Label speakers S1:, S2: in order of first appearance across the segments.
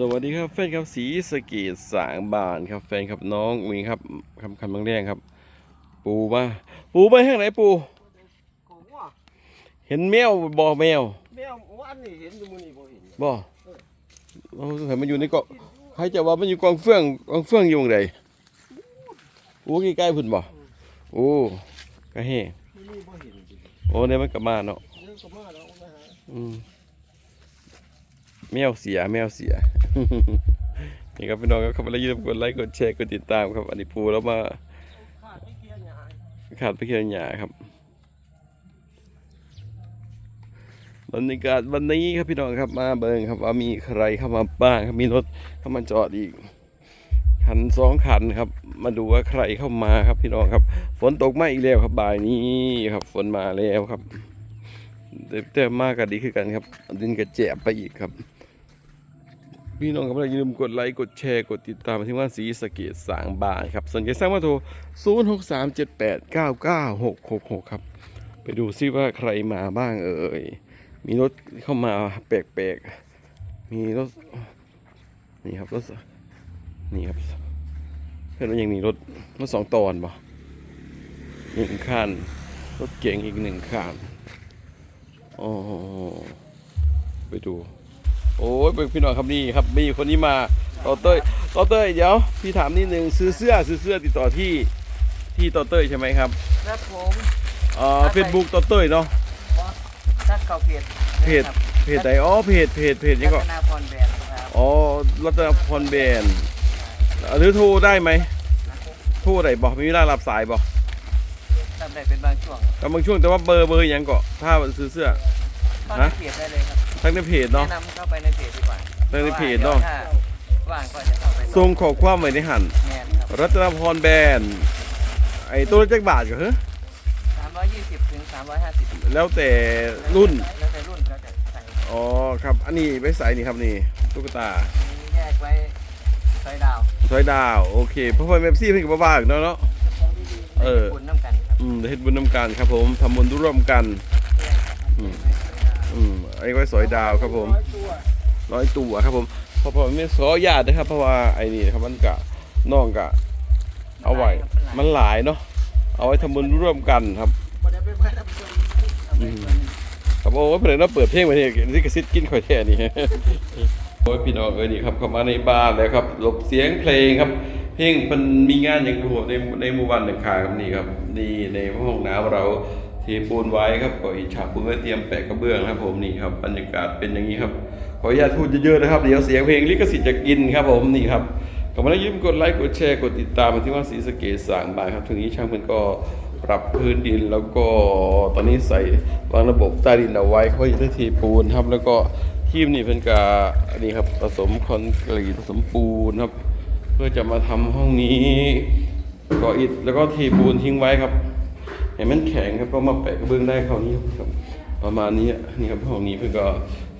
S1: สวัสดีครับแฟนครับสีสะเกตสางบานครับแฟนครับน้องมีครับคำคำบางแรงครับ ปูมาปูไปทางไหนปู
S2: ของว่า
S1: เห็นแมวบ่แมว
S2: แมวว่าอันนี้เห็นอยู่มื้อนี้บ่เห็น
S1: บ่เราเห็นมันอยู่ในเกาะใครจะว่ามันอยู่กองเฟื่องกองเฟื่องอยู่ตรงไหนโอ้ใกล้ๆพุ่นบ่โอ้กะเฮ
S2: มื้อนี้บ่เห็นจริง
S1: โอ้เนี่ยมันกลับมาเนาะ
S2: เดี๋ยวก็มาแล้วมาหา
S1: อืมแมวเสียแมวเสีย นี่ครับพี่น้องครับเข้ามาแล้วยืมกดไลค์กดแชร์กดติดตามครับ อันนี้ปูแล้วมา
S2: ขาดไป
S1: เคียงหยาครับบรรยากาศวันนี้ครับพี่น้องครับมาเบิงครับว่ามีใครเข้ามาบ้างครับมีรถเข้ามาจอดอีกคันสองคันครับ มาดูว่าใครเข้ามาครับพี่น้องครับ ฝนตกมาอีกแล้วครับบ่ายนี้ครับ ฝนมาแล้วครับแต่แต่มากก็ดีคือกันครับดินกระแจบไปอีกครับ พี่น้องครับอย่าลืมกดไลค์กดแชร์กดติดตามที่ว่าสีสเกตสางบานครับสนใจสร้างมาโทร 0 6 3 7 8 9 9 6 6 6 ครับ ไปดูซิว่าใครมาบ้างเอ่ย มีรถเข้ามาแปลกๆ มีรถ นี่ครับรถ นี่ครับเพื่อนว่ายังมีรถรถสองตอนบ่หนึ่งคัน รถเก๋งอีกหนึ่งคันอ้โหไปดู โอ้ยพี่น้องครับนี่ครับมีคนนี้มาต่อเต้ยต่อเต้ยเดี๋ยวพี่ถามนิดนึงซื้อเสื้อซื้อเสื้อติดต่อที่ที่ต่อเต้ยใช่ไหมครับ
S2: ครับผม
S1: เอ่อเฟซบุ๊กต่อเต้ยเนาะ
S2: ถ้าเข้าเพจ
S1: เพจเพจไหนอ๋อเพจเพจเพจนี่ก็
S2: รัตนาพรแบรนด์ครับ
S1: อ๋อรัตนพรแบรนด์หรือโทรได้ไหมโทรได้บอกมีเวลารับสายบอก
S2: ทำได้เป็นบางช่วง
S1: กำบางช่วงแต่ว่าเบอร์เบอร์หยังก็ถ้าซื้อเสื้อ
S2: เข้า
S1: ฮะ
S2: ในเพจได้เลยครับ
S1: ทั้งในเพจเนาะ
S2: แนะนำเข้าไปในเพจดีกว่า
S1: ในเพจเนอะ
S2: ถ้ว่างก็จะเข้าไป
S1: ส่งขอความไว้ในหัน
S2: แม่นครับ
S1: รัตนพรแบรนด์ไอ้ตัวละจักบาทก็เฮ้
S2: 320ถึง350
S1: แล้วแต่รุ่น
S2: แล้วแต่รุ่นแล้วแต่ใส่
S1: อ๋อครับ อันนี้ไปใส่นี่ครับนี่ตุ๊กตา
S2: มีแยกไว้ซอยดาว
S1: ซอยดาวโอเคเพราะว่าเมปซี่เพิ่งกับบ้าๆเนาะเนาะ เออ
S2: คุณน้ำกันครับ
S1: อืมเฮ็ดบุญนำกันครับผมทำบุญร่วมกัน อืม อืมไอ้ไว้สอยดาวครับผมร้อยตัวครับผมเพราะผมไม่ขออนุญาตนะครับ เพราะว่าไอ้นี่นะครับมันกะน้องกะ เอาไว้มันหลายเนาะเอาไว้ทำบุญร่วมกันครับ
S2: บ่ได้ไปไว้น้ำเพิ่น
S1: อืมครับโอ้ยเพื่อนเราเปิดเพลงมาเนี่ยนี่กระซิดกินข่อยแท้นี่โอ้ยพี่น้องเอ้ยนี่ครับเข้ามาในบ้านแล้วครับหลบเสียงเพลงครับ เพลงมันมีงานอย่างหัวในในหมู่บ้านหนึ่งคาครับนี่ครับนี่ในห้องน้ำเรา ปูนไว้ครับก็อีกฉากปูนไว้เตรียมแปะกระเบื้องครับผมนี่ครับบรรยากาศเป็นอย่างนี้ครับขออนุญาตพูดเยอะๆนะครับเดี๋ยวเสียงเพลงลิขสิทธิ์จะกินครับผมนี่ครับก็มาแล้วยืมกดไลค์กดแชร์กดติดตามมาที่ว่าสีสเกตสางบานครับทีนี้ช่างเพิ่นก็ปรับพื้นดินแล้วก็ตอนนี้ใส่วางระบบใต้ดินเอาไว้เขาจะได้เทปูนครับ แล้วก็ทีมนี่เพิ่นก็อันนี้ครับผสมคอนกรีตผสมปูนครับ เพื่อจะมาทำห้องนี้ก่ออิฐแล้วก็เทปูนทิ้งไว้ครับ ให้มันแข็งครับก็มาแปะกระเบื้องได้คราวนี้ครับ ประมาณนี้นี่ครับห้องนี้เพื่อนก็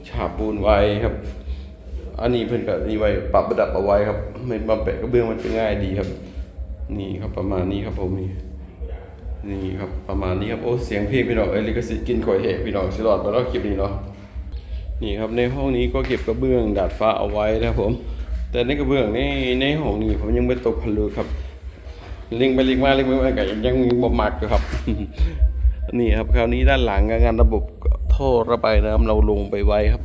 S1: ฉาบปูนไว้ครับ อันนี้เพื่อนก็นี่ไว้ปรับระดับเอาไว้ครับไม่มาแปะกระเบื้องมันจะง่ายดีครับ นี่ครับประมาณนี้ครับผมนี่นี่ครับประมาณนี้ครับโอ้เสียงเพลงพี่น้องเอ้ยลิขสิทธิ์กินข่อยเหะพี่น้องสิรอดมาแล้วคลิปนี้เนาะนี่ครับในห้องนี้ก็เก็บกระเบื้องดาดฟ้าเอาไว้นะครับผม แต่ในกระเบื้องในในห้องนี้ผมยังไม่ตกผลึกครับ ลิงไปลิงมาลิงไปมาก็ยังมีบ่มักอยู่ครับ นี่ครับคราวนี้ด้านหลังงานระบบท่อระบายน้ำเราลงไปไว้ครับ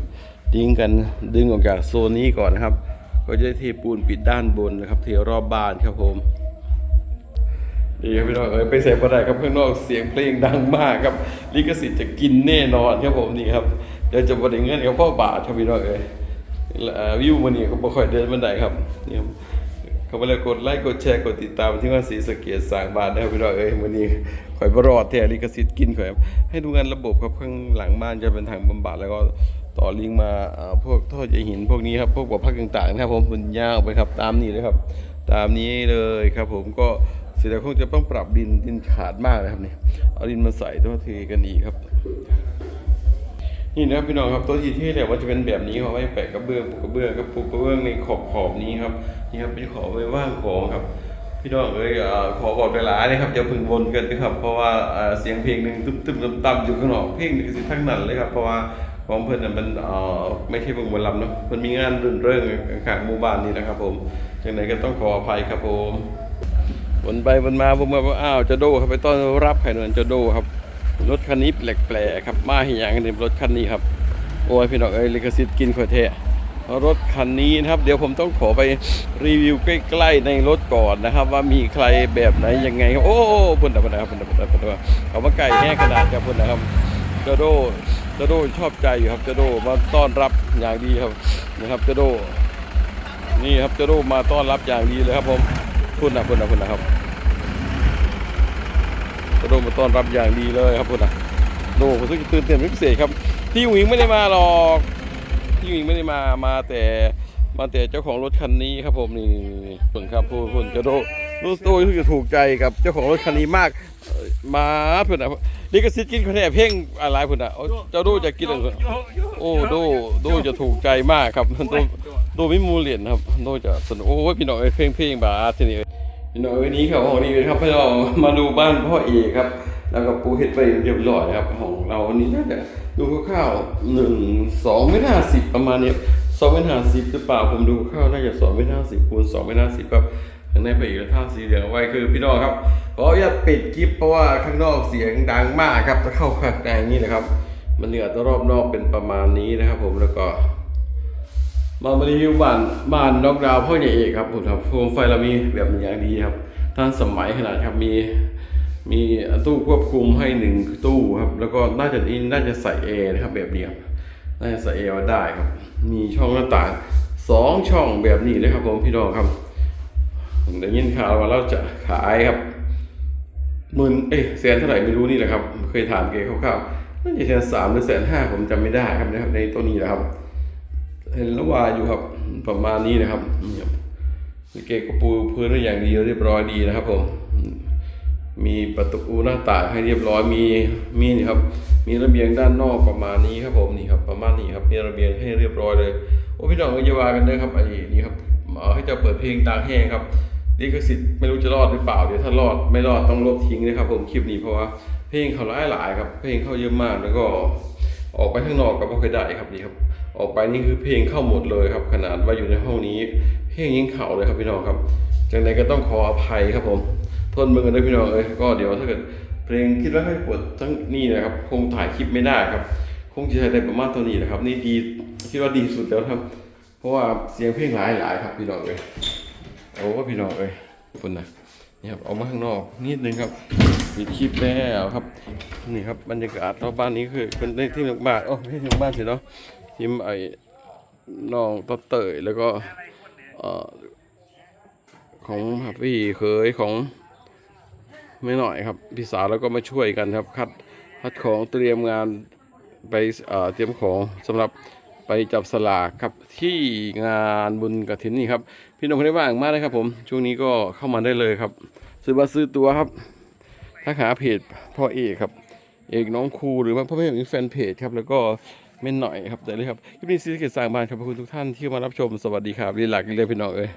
S1: ดึงกันดึงออกจากโซนนี้ก่อนนะครับ ก็จะเทปูนปิดด้านบนนะครับเทรอบบ้านครับผมนี่ครับพี่น้องเอ้ยไปเสพอะไรครับข้างนอกเสียงเพลงดังมากครับลิขสิทธิ์จะกินแน่นอนครับผมนี่ครับเดี๋ยวจะบริเงินกับพ่อบาทครับพี่น้องเอ้ยเอ่อวิวมันนี่ก็บ่ค่อยเดินบันไดครับนี่ครับ ข้ามาแล้วกดไลค์กดแชร์กดติดตามที่ว่าสีสะเกียสางบานนะครับพี่น้องเอ้ยวันนี้ข่อยบรอดแท้ลิขสิทธิ์กินข่อยให้ดูงานระบบครับข้างหลังบ้านจะเป็นทางบำบัดแล้วก็ต่อลิงมาพวกท่อใยหินพวกนี้ครับพวกบ่อพักต่างๆนะครับผมมันยาวไปครับตามนี้เลยครับ ตามนี้เลยครับ ผมก็เสร็จแล้วคงจะต้องปรับดินดินขาดมากนะครับเนี่ยเอาดินมาใส่ตัวเทกันอีกครับนี่นะพี่น้องครับตัวทีที่เนี่ยว่าจะเป็นแบบนี้เขาไว้แปะกระเบื้องปูกระเบื้องกับปูกระเบื้องในขอบขอบนี้ครับ นี่ครับเป็นขอไว้ว่างของครับ พี่น้องเอ้ยอขอบอกเวลาเลยครับอย่าพึ่งวนกันนะครับ เพราะว่าเสียงเพลงหนึ่งตึ๊บตึ๊บต่ำๆอยู่ข้างนอกเพลงหนึ่งสิทั้งนั้นเลยครับเพราะว่าของเพิ่นน่ะมันไม่ใช่เบิ่งหมอลำเนาะเพิ่นมีงานรื่นเริงขางหมู่บ้านนี่นะครับ ผมจังไดก็ต้องขออภัยครับผมวนไปวนมาผมว่าอ้าวจะโดครับไปต้อนรับไข่นวลจะโดครับ รถคันนี้แปลกๆครับมาให้หยังนี่รถคันนี้ครับ โอ้ยพี่น้องเอ้ยลิขสิทธิ์กินข่อยแท้ รถคันนี้นะครับ เดี๋ยวผมต้องขอไปรีวิวใกล้ๆในรถก่อนนะครับ ว่ามีใครแบบไหนยังไงโอ้พุ่นนะพุ่นนะครับพุ่นนะพุ่นนะพุ่นนะเอามาไก่แห้งขนาดครับพุ่นนะครับเจาโดเจาโดชอบใจอยู่ครับเจาโดมาต้อนรับอย่างดีครับนะครับเจาโดนี่ครับเจาโดมาต้อนรับอย่างดีเลยครับผมพุ่นนะพุ่นนะพุ่นนะครับเจาโดมาต้อนรับอย่างดีเลยครับพุ่นนะโดผมรู้สึกตื่นเต้นพิเศษครับพี่หวิงไม่ได้มาหรอก พี่หวิงไม่ได้มามาแต่มาแต่เจ้าของรถคันนี้ครับผมนี่นี่นี่ส่วนครับพูดพูดเจ้าโดรู้ตัวรู้สึกถูกใจกับเจ้าของรถคันนี้มากเอ่อมาเพื่อนอะลิขสิทธิ์กินคะแนนเพ่งอะไรเพื่อนอะโอ้เจ้าโดจะกินอะไรโอ้โดโดจะถูกใจมากครับโดโดไม่มูเหรียญครับโดจะสนุกโอ้ยพี่น้องเอ้ยเพลงเพลงบาสทีนี้พี่น้องวันนี้ครับของนี้ครับให้เรามาดูบ้านพ่อเอกครับ แล้วก็ปูเห็ดไปเรียบร้อยนะครับ ของเราวันนี้น่าจะดูคร่าวๆหนึ่งสองเมตรห้าสิบประมาณเนี้ยสองเมตรห้าสิบหรือเปล่าผมดูคร่าวๆน่าจะสองเมตรห้าสิบคูณสองเมตรห้าสิบครับข้างในไปอีกท่าสีเหลืองไว้คือพี่น้องครับขออนุญาตปิดคลิปเพราะว่าข้างนอกเสียงดังมากครับจะเข้าข้างในนี่นะครับ มันเหนือตัวรอบนอกเป็นประมาณนี้นะครับ ผมแล้วก็มามารีวิวบ้านบ้านนอกดาวพ่อใหญ่เอกครับผมครับโคมไฟเรามีแบบอย่างดีครับท่านสมัยขนาดครับมี มีตู้ควบคุมให้หนึ่งตู้ครับ แล้วก็น่าจะนี่น่าจะใส่แอร์นะครับ แบบนี้ครับน่าจะใส่แอร์ได้ครับ มีช่องหน้าต่างสองช่องแบบนี้เลยครับผมพี่น้องครับผมได้ยินข่าวว่าเราจะขายครับหมื่นเอ้ยแสนเท่าไหร่ไม่รู้นี่แหละครับ เคยถามเกคร่าวๆน่าจะแสนสามหรือแสนห้าผมจำไม่ได้ครับนะครับ ในตัวนี้แหละครับ เห็นล้วาอยู่ครับประมาณนี้นะครับเกกระปูพื้นไว้อย่างดีเรียบร้อยดีนะครับผม มีประตูหน้าต่างให้เรียบร้อยมีมีนี่ครับ มีระเบียงด้านนอกประมาณนี้ครับผมนี่ครับประมาณนี้ครับมีระเบียงให้เรียบร้อยเลยโอ้พี่น้องก็อย่าว่ากันนะครับไอ้นี่ครับเอาให้เจะเปิดเพลงดังแห้งครับนี่คือสิทธิ์ไม่รู้จะรอดหรือเปล่าเดี๋ยวถ้ารอดไม่รอดต้องลบทิ้งนะครับ ผมคลิปนี้เพราะว่าเพลงเขาหลายหลายๆครับ เพลงเข้าเยอะมากแล้วก็ออกไปข้างนอกก็ไม่ค่อยได้ครับนี่ครับ ออกไปนี่คือเพลงเข้าหมดเลยครับ ขนาดว่าอยู่ในห้องนี้ เพลงยิ่งเข่าเลยครับพี่น้องครับจังใดก็ต้องขออภัยครับผม ทนมือกันด้วยพี่น้องเอ้ยก็เดี๋ยวถ้าเกิดเพลงคิดว่าให้ปวดทั้งนี่นะครับคงถ่ายคลิปไม่ได้ครับ คงจะใช้ได้ประมาณตัวนี้นะครับ นี่ดีคิดว่าดีสุดแล้วครับ เพราะว่าเสียงเพลงหลายหลายๆครับพี่น้องเอ้ยโอ้พี่น้องเอ้ยคุณนะนี่ครับออกมาข้างนอกนิดนึงครับมีคลิปแล้วครับนี่ครับบรรยากาศรอบบ้านนี้คือเป็นได้ที่หนึ่งบ้านโอ้ไม่ใช่ที่หนึ่งบ้านสิเนาะทีมไอ้น้องต๊อเตยแล้วก็เอ่อของพี่เคยของ ไม่หน่อยครับพี่สาวแล้วก็มาช่วยกันครับ คัดคัดของเตรียมงานไปเตรียมของสำหรับไปจับสลากครับที่งานบุญกฐินนี่ครับ พี่น้องคนได้ว่างมากเลยครับผม ช่วงนี้ก็เข้ามาได้เลยครับ ซื้อบัตรซื้อตัวครับทักหาเพจพ่อเอกครับ เอกน้องครูหรือว่าพ่อแม่มีแฟนเพจครับ แล้วก็เม่นหน่อยครับได้เลยครับคลิปนี้ซีสเกตสร้างบ้านครับขอบคุณทุกท่านที่มารับชมสวัสดีครับรีลักเรียนพี่น้องเอ้ย